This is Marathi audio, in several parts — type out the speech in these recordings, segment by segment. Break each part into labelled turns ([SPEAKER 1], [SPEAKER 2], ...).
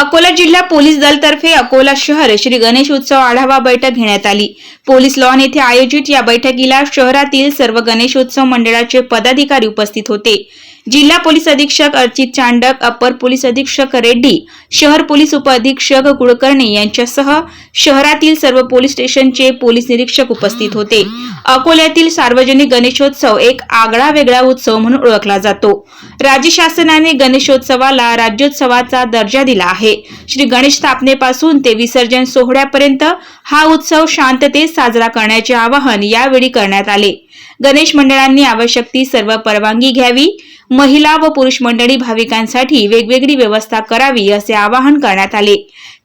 [SPEAKER 1] अकोला जिल्हा पोलीस दलतर्फे अकोला शहर श्री गणेश उत्सव आढावा बैठक घेण्यात आली. पोलीस लॉन येथे आयोजित या बैठकीला शहरातील सर्व गणेशोत्सव मंडळाचे पदाधिकारी उपस्थित होते. जिल्हा पोलीस अधीक्षक अर्चित चांडक अपर पोलीस अधीक्षक रेड्डी शहर पोलीस उपअधीक्षक कुलकर्णी यांच्यासह शहरातील सर्व पोलीस स्टेशनचे पोलीस निरीक्षक उपस्थित होते. अकोल्यातील सार्वजनिक गणेशोत्सव एक आगळा वेगळा उत्सव म्हणून ओळखला जातो. राज्य शासनाने गणेशोत्सवाला राज्योत्सवाचा दर्जा दिला आहे. श्री गणेश स्थापनेपासून ते विसर्जन सोहळ्यापर्यंत हा उत्सव शांततेत साजरा करण्याचे आवाहन यावेळी करण्यात आले. गणेश मंडळांनी आवश्यक ती सर्व परवानगी घ्यावी. महिला व पुरुष मंडळी भाविकांसाठी वेगवेगळी व्यवस्था करावी असे आवाहन करण्यात आले.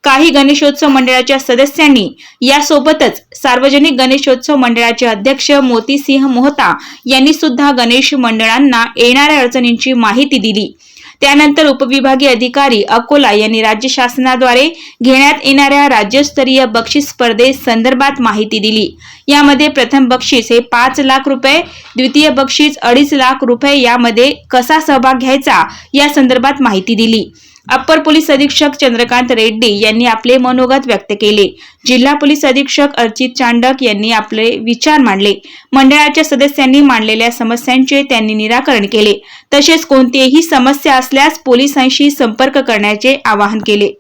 [SPEAKER 1] काही गणेशोत्सव मंडळाच्या सदस्यांनी यासोबतच सार्वजनिक गणेशोत्सव मंडळाचे अध्यक्ष मोतीसिंह मोहता यांनी सुद्धा गणेश मंडळांना येणाऱ्या अडचणींची माहिती दिली. त्यानंतर उपविभागीय अधिकारी अकोला यांनी राज्य शासनाद्वारे घेण्यात येणाऱ्या राज्यस्तरीय बक्षीस स्पर्धेसंदर्भात माहिती दिली. यामध्ये प्रथम बक्षीस हे पाच लाख रुपये द्वितीय बक्षीस अडीच लाख रुपये यामध्ये कसा सहभाग घ्यायचा या संदर्भात माहिती दिली. अप्पर पोलीस अधीक्षक चंद्रकांत रेड्डी यांनी आपले मनोगत व्यक्त केले. जिल्हा पोलीस अधीक्षक अर्चित चांडक यांनी आपले विचार मांडले. मंडळाच्या सदस्यांनी मांडलेल्या समस्यांचे त्यांनी निराकरण केले. तसेच कोणतीही समस्या असल्यास पोलिसांशी संपर्क करण्याचे आवाहन केले.